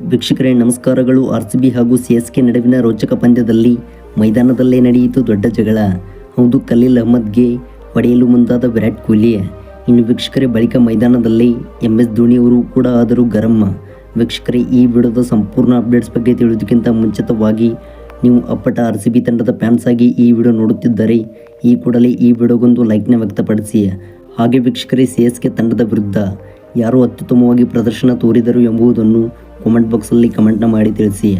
ವೀಕ್ಷಕರೇ, ನಮಸ್ಕಾರಗಳು. R C B ಹಾಗೂ ಸಿ ಎಸ್ ಕೆ ನಡುವಿನ ರೋಚಕ ಪಂದ್ಯದಲ್ಲಿ ಮೈದಾನದಲ್ಲೇ ನಡೆಯಿತು ದೊಡ್ಡ ಜಗಳ. ಹೌದು, ಖಲೀಲ್ ಅಹ್ಮದ್ಗೆ ಹೊಡೆಯಲು ಮುಂದಾದ ವಿರಾಟ್ ಕೊಹ್ಲಿ. ಇನ್ನು ವೀಕ್ಷಕರೇ, ಬಳಿಕ ಮೈದಾನದಲ್ಲಿ ಎಂ ಎಸ್ ಧೋನಿಯವರು ಕೂಡ ಆದರೂ ಗರಂ. ವೀಕ್ಷಕರೇ, ಈ ವಿಡಿಯೋದ ಸಂಪೂರ್ಣ ಅಪ್ಡೇಟ್ಸ್ ಬಗ್ಗೆ ತಿಳಿಯೋದಕ್ಕಿಂತ ಮುಂಚಿತವಾಗಿ ನೀವು ಅಪ್ಪಟ ಆರ್ ಸಿ ಬಿ ತಂಡದ ಫ್ಯಾನ್ಸ್ ಆಗಿ ಈ ವಿಡಿಯೋ ನೋಡುತ್ತಿದ್ದರೆ ಈ ಕೂಡಲೇ ಈ ವಿಡಿಯೋಗೊಂದು ಲೈಕ್ನ ವ್ಯಕ್ತಪಡಿಸಿ. ಹಾಗೆ ವೀಕ್ಷಕರೇ, ಸಿ ಎಸ್ ಕೆ ತಂಡದ ವಿರುದ್ಧ ಯಾರು ಅತ್ಯುತ್ತಮವಾಗಿ ಪ್ರದರ್ಶನ ತೋರಿದರು ಎಂಬುದನ್ನು ಕಾಮೆಂಟ್ ಬಾಕ್ಸಲ್ಲಿ ಕಮೆಂಟ್ನ ಮಾಡಿ ತಿಳಿಸಿ.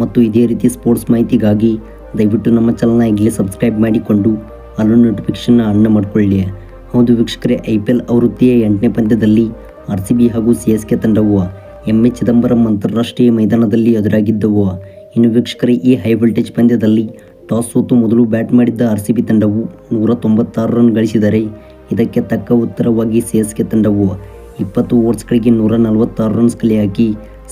ಮತ್ತು ಇದೇ ರೀತಿ ಸ್ಪೋರ್ಟ್ಸ್ ಮಾಹಿತಿಗಾಗಿ ದಯವಿಟ್ಟು ನಮ್ಮ ಚಾನಲ್ನ ಈಗಲೇ ಸಬ್ಸ್ಕ್ರೈಬ್ ಮಾಡಿಕೊಂಡು ಅಲ್ಲೂ ನೋಟಿಫಿಕೇಷನ್ನ ಅನ್ನ ಮಾಡಿಕೊಳ್ಳಿ. ಹೌದು ವೀಕ್ಷಕರೇ, ಐ ಪಿ ಎಲ್ ಆವೃತ್ತಿಯ ಎಂಟನೇ ಪಂದ್ಯದಲ್ಲಿ ಆರ್ ಸಿ ಬಿ ಹಾಗೂ ಸಿ ಎಸ್ ಕೆ ತಂಡವು ಎಂ ಎ ಚಿದಂಬರಂ ಅಂತಾರಾಷ್ಟ್ರೀಯ ಮೈದಾನದಲ್ಲಿ ಎದುರಾಗಿದ್ದವು. ಇನ್ನು ವೀಕ್ಷಕರೇ, ಈ ಹೈ ವೋಲ್ಟೇಜ್ ಪಂದ್ಯದಲ್ಲಿ ಟಾಸ್ ಸೋತು ಮೊದಲು ಬ್ಯಾಟ್ ಮಾಡಿದ್ದ ಆರ್ ಸಿ ಬಿ ತಂಡವು ನೂರ ತೊಂಬತ್ತಾರು ರನ್ ಗಳಿಸಿದರೆ ಇದಕ್ಕೆ ತಕ್ಕ ಉತ್ತರವಾಗಿ ಸಿ ಎಸ್ ಕೆ ತಂಡವು ಇಪ್ಪತ್ತು ಓವರ್ಸ್ಗಳಿಗೆ ನೂರ ನಲವತ್ತಾರು ರನ್ಸ್ ಕಲೆ ಹಾಕಿ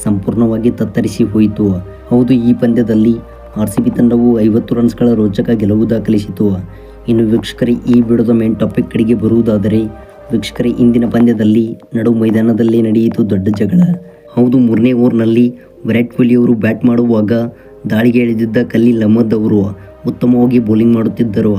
ಸಂಪೂರ್ಣವಾಗಿ ತತ್ತರಿಸಿ ಹೋಯಿತು. ಹೌದು, ಈ ಪಂದ್ಯದಲ್ಲಿ ಆರ್ ಸಿ ಬಿ ತಂಡವು ಐವತ್ತು ರನ್ಸ್ಗಳ ರೋಚಕ ಗೆಲುವು ದಾಖಲಿಸಿತು. ಇನ್ನು ವೀಕ್ಷಕರೇ, ಈ ವಿಡಿಯೋದ ಮೇನ್ ಟಾಪಿಕ್ ಕಡೆಗೆ ಬರುವುದಾದರೆ, ವೀಕ್ಷಕರೇ, ಇಂದಿನ ಪಂದ್ಯದಲ್ಲಿ ನಡು ಮೈದಾನದಲ್ಲಿ ನಡೆಯಿತು ದೊಡ್ಡ ಜಗಳ. ಹೌದು, ಮೂರನೇ ಓವರ್ನಲ್ಲಿ ವಿರಾಟ್ ಕೊಹ್ಲಿ ಅವರು ಬ್ಯಾಟ್ ಮಾಡುವಾಗ ದಾಳಿಗೆ ಎಳೆದಿದ್ದ ಖಲೀಲ್ ಅಹ್ಮದ್ ಅವರು ಉತ್ತಮವಾಗಿ ಬೌಲಿಂಗ್ ಮಾಡುತ್ತಿದ್ದರು.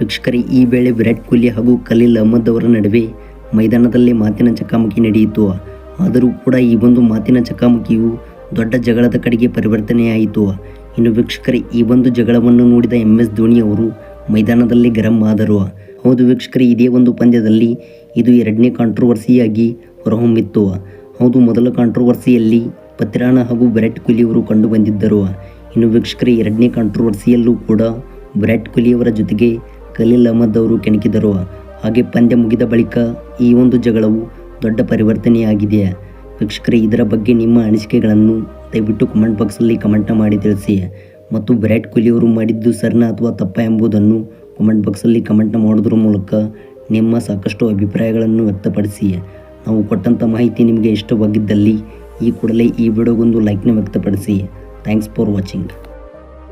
ವೀಕ್ಷಕರೇ, ಈ ವೇಳೆ ವಿರಾಟ್ ಕೊಹ್ಲಿ ಹಾಗೂ ಖಲೀಲ್ ಅಹ್ಮದ್ ಅವರ ನಡುವೆ ಮೈದಾನದಲ್ಲಿ ಮಾತಿನ ಚಕಮಕಿ ನಡೆಯಿತು. ಆದರೂ ಕೂಡ ಈ ಒಂದು ಮಾತಿನ ಚಕಾಮಕಿಯು ದೊಡ್ಡ ಜಗಳದ ಕಡೆಗೆ ಪರಿವರ್ತನೆಯಾಯಿತು. ಇನ್ನು ವೀಕ್ಷಕರೇ, ಈ ಒಂದು ಜಗಳವನ್ನು ನೋಡಿದ ಎಂ ಎಸ್ ಧೋನಿ ಅವರು ಮೈದಾನದಲ್ಲಿ ಗರಂ ಆದರು. ಹೌದು ವೀಕ್ಷಕರೇ, ಇದೇ ಒಂದು ಪಂದ್ಯದಲ್ಲಿ ಇದು ಎರಡನೇ ಕಾಂಟ್ರವರ್ಸಿಯಾಗಿ ಹೊರಹೊಮ್ಮಿತ್ತು. ಹೌದು, ಮೊದಲ ಕಾಂಟ್ರವರ್ಸಿಯಲ್ಲಿ ಪತ್ರಾಣ ಹಾಗೂ ವಿರಾಟ್ ಕೊಹ್ಲಿ ಅವರು ಕಂಡು ಬಂದಿದ್ದರು ಇನ್ನು ವೀಕ್ಷಕರೇ, ಎರಡನೇ ಕಾಂಟ್ರವರ್ಸಿಯಲ್ಲೂ ಕೂಡ ವಿರಾಟ್ ಕೊಹ್ಲಿಯವರ ಜೊತೆಗೆ ಖಲೀಲ್ ಅಹಮದ್ ಅವರು ಕೆಣಕಿದರು. ಹಾಗೆ ಪಂದ್ಯ ಮುಗಿದ ಬಳಿಕ ಈ ಒಂದು ಜಗಳವು ದೊಡ್ಡ ಪರಿವರ್ತನೆಯಾಗಿದೆ. ವೀಕ್ಷಕರೇ, ಇದರ ಬಗ್ಗೆ ನಿಮ್ಮ ಅನಿಸಿಕೆಗಳನ್ನು ದಯವಿಟ್ಟು ಕಮೆಂಟ್ ಬಾಕ್ಸಲ್ಲಿ ಕಮೆಂಟ್ ಮಾಡಿ ತಿಳಿಸಿ. ಮತ್ತು ವಿರಾಟ್ ಕೊಹ್ಲಿ ಅವರು ಮಾಡಿದ್ದು ಸರ್ನ ಅಥವಾ ತಪ್ಪ ಎಂಬುದನ್ನು ಕಮೆಂಟ್ ಬಾಕ್ಸಲ್ಲಿ ಕಮೆಂಟ್ ಮಾಡೋದ್ರ ಮೂಲಕ ನಿಮ್ಮ ಸಾಕಷ್ಟು ಅಭಿಪ್ರಾಯಗಳನ್ನು ವ್ಯಕ್ತಪಡಿಸಿ. ನಾವು ಕೊಟ್ಟಂಥ ಮಾಹಿತಿ ನಿಮಗೆ ಇಷ್ಟವಾಗಿದ್ದಲ್ಲಿ ಈ ಕೂಡಲೇ ಈ ವಿಡಿಯೋಗೊಂದು ಲೈಕ್ನ ವ್ಯಕ್ತಪಡಿಸಿ. Thanks for watching